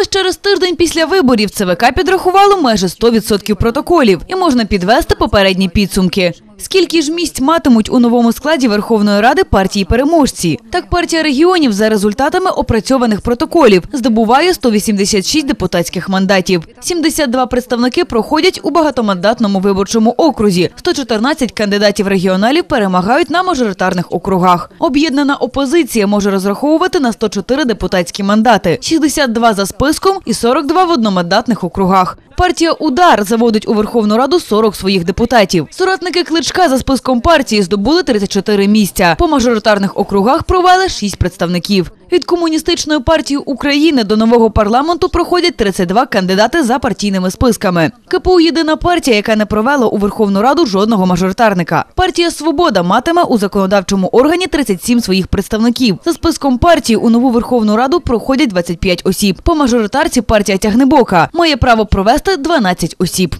ось через тиждень після виборів ЦВК підрахувало майже 100% протоколів і можна підвести попередні підсумки. Скільки ж місць матимуть у новому складі Верховної Ради партії переможці? Так партія регіонів за результатами опрацьованих протоколів здобуває 186 депутатських мандатів. 72 представники проходять у багатомандатному виборчому окрузі. 114 кандидатів регіоналів перемагають на мажоритарних округах. Об'єднана опозиція може розраховувати на 104 депутатські мандати, 62 за списком і 42 в одномандатних округах. Партія Удар заводить у Верховну Раду 40 своїх депутатів. Соратники Кличка за списком партії здобули 34 місця. По мажоритарних округах провели 6 представників. Від комуністичної партії України до нового парламенту проходять 32 кандидати за партійними списками. КПУ єдина партія, яка не провела у Верховну Раду жодного мажоритарника. Партія Свобода матиме у законодавчому органі 37 своїх представників. За списком партії у нову Верховну Раду проходять 25 осіб. По мажоритарці партія Тягнебока має право провести 12 осіб.